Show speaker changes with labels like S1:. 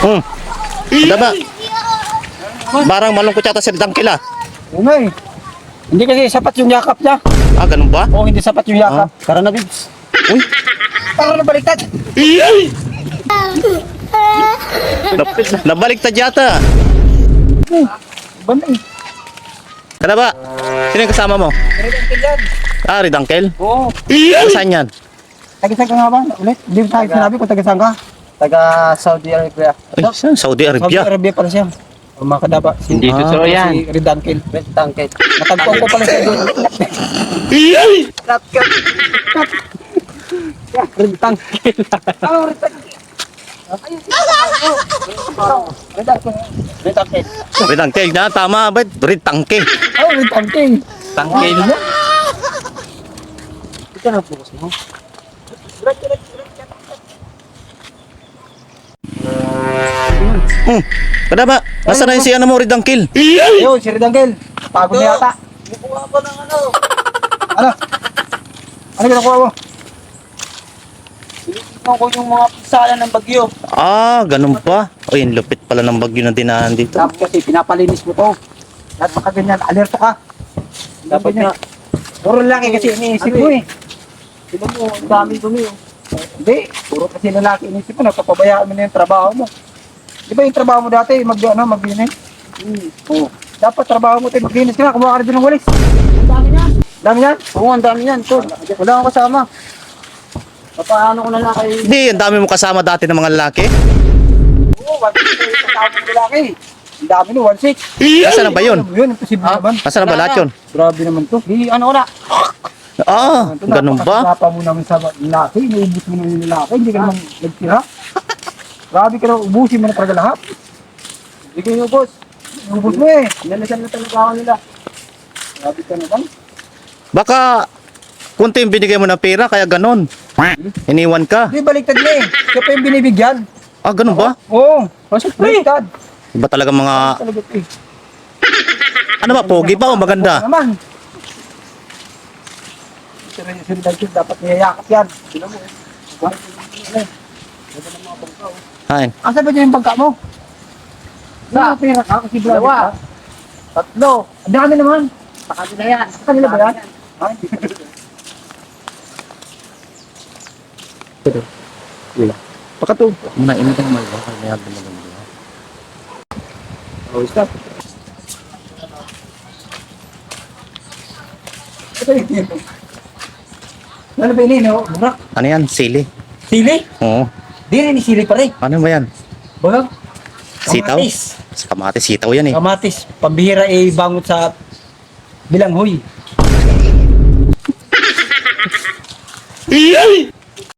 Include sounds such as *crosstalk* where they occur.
S1: Hmm. Ada ba? Barang malungkot yata si Dangkil ah.
S2: Oo nga eh. Hindi kasi sapat yung yakap niya.
S1: Ah, ganun ba?
S2: Oo, hindi sapat yung yakap. Tara na, Vince.
S1: Uy,
S2: Tara na baliktad.
S1: Nabaliktad yata.
S2: Iba na eh.
S1: Kada ba? Sino yung kasama mo?
S2: Pero ang yan.
S1: Ah, Ridangkel?
S2: Oo.
S1: Saan yan?
S2: Taga-saan ka nga ba? Ulit? Hindi mo tayo sinabi kung taga-saan ka.
S3: Taga Saudi Arabia.
S1: Ay, saan? Saudi
S2: Saudi
S1: Arabia.
S2: Arabia pala siya. O mga kadaba. Si,
S3: Hindi
S1: Ah,
S3: totoo yan.
S2: Si.
S3: Red Tangkit.
S2: Natagpuan ko pala siya doon. Ridankil. Oh, Ridankil.
S3: Red Tangkit.
S1: Ridangkel na, tama. Ba't Ridangke?
S2: Oh, Ridankil.
S3: Tangkit.
S2: mo?
S3: Ito na focus mo.
S1: Hmm. Kada ba? Nasaan na yung si ano mo, Ridangkel?
S2: Ayun, si Ridankil. Pagod na yata.
S3: Kukuha ko ng ano.
S2: Ano? Ano ginagawa mo?
S3: Tinitignan ko yung mga pisala ng bagyo.
S1: Ah, ganun pa. O, yung lupit pala ng bagyo na dinaan dito.
S2: Dapat kasi pinapalinis mo to. Lahat baka ganyan, alerto ka.
S3: Dapat nga.
S2: Puro lalaki kasi iniisip mo eh.
S3: Tignan mo, ang dami dumi. oh.
S2: Hindi, puro kasi lalaki iniisip mo, napapabayaan mo na yung trabaho mo. Di ba yung trabaho mo dati, mag, ano, maglinis?
S3: Hmm.
S2: Oo. Dapat trabaho mo tayo, maglinis ka na, kumuha ka na din ng walis.
S3: Ang dami yan.
S2: Dami yan.
S3: Oo, ang dami yan. Tol. Wala akong kasama. Papaano ko na lang kay...
S1: Hindi, ang dami mo kasama dati ng mga lalaki.
S2: Oo, one six na yung kasama mo lalaki. Ang dami no, one six.
S1: Nasaan na ba yun?
S2: Ano Yun, imposible naman.
S1: Nasaan na ba lahat yun?
S2: Grabe naman to.
S3: Di, ano ko na. *laughs*
S1: Ah,
S2: Ito,
S1: ganun ba?
S2: napakasarapa mo naman sa lalaki, inuubos mo naman yung lalaki, hindi ka naman nagtira. *laughs* Grabe ka na, ubusin mo na talaga lahat.
S3: Hindi ko yung boss.
S2: Ubus mo eh.
S3: Nalasan na talaga ako nila.
S2: Grabe ka naman.
S1: Baka kunti yung binigay mo ng pera, kaya ganun. Iniwan ka.
S2: Hindi, baliktad na eh. Siya pa yung binibigyan.
S1: Ah, ganun ba?
S2: Oo. Oh, baliktad.
S1: Iba talaga mga...
S2: Talaga eh.
S1: Ano ba, pogi pa o maganda?
S2: Naman. Sir, sir, Dagkid, dapat niyayakap yan. Sino mo oh.
S1: Ayun.
S2: Asa ba dyan yung bangka mo? Sa pera ka kasi vlogger
S3: Dalawa.
S2: ka.
S3: Tatlo.
S2: Ang dami naman.
S3: Sa kanila yan.
S2: Sa kanila ba yan? Ay, hindi.
S1: Baka to. Muna, ino kang malaga. Kaya may hagdan na lang.
S2: Oh, stop. Ito yun. Ano ba yun? oh? Burak.
S1: Ano yan? Sili.
S2: Sili?
S1: Oo.
S2: Di rin sili pa rin.
S1: Ano ba yan?
S2: Baga?
S1: Sitaw?
S2: Kamatis.
S1: Kamatis, sitaw yan eh.
S2: Kamatis. Pambihira eh bangot sa bilanghoy.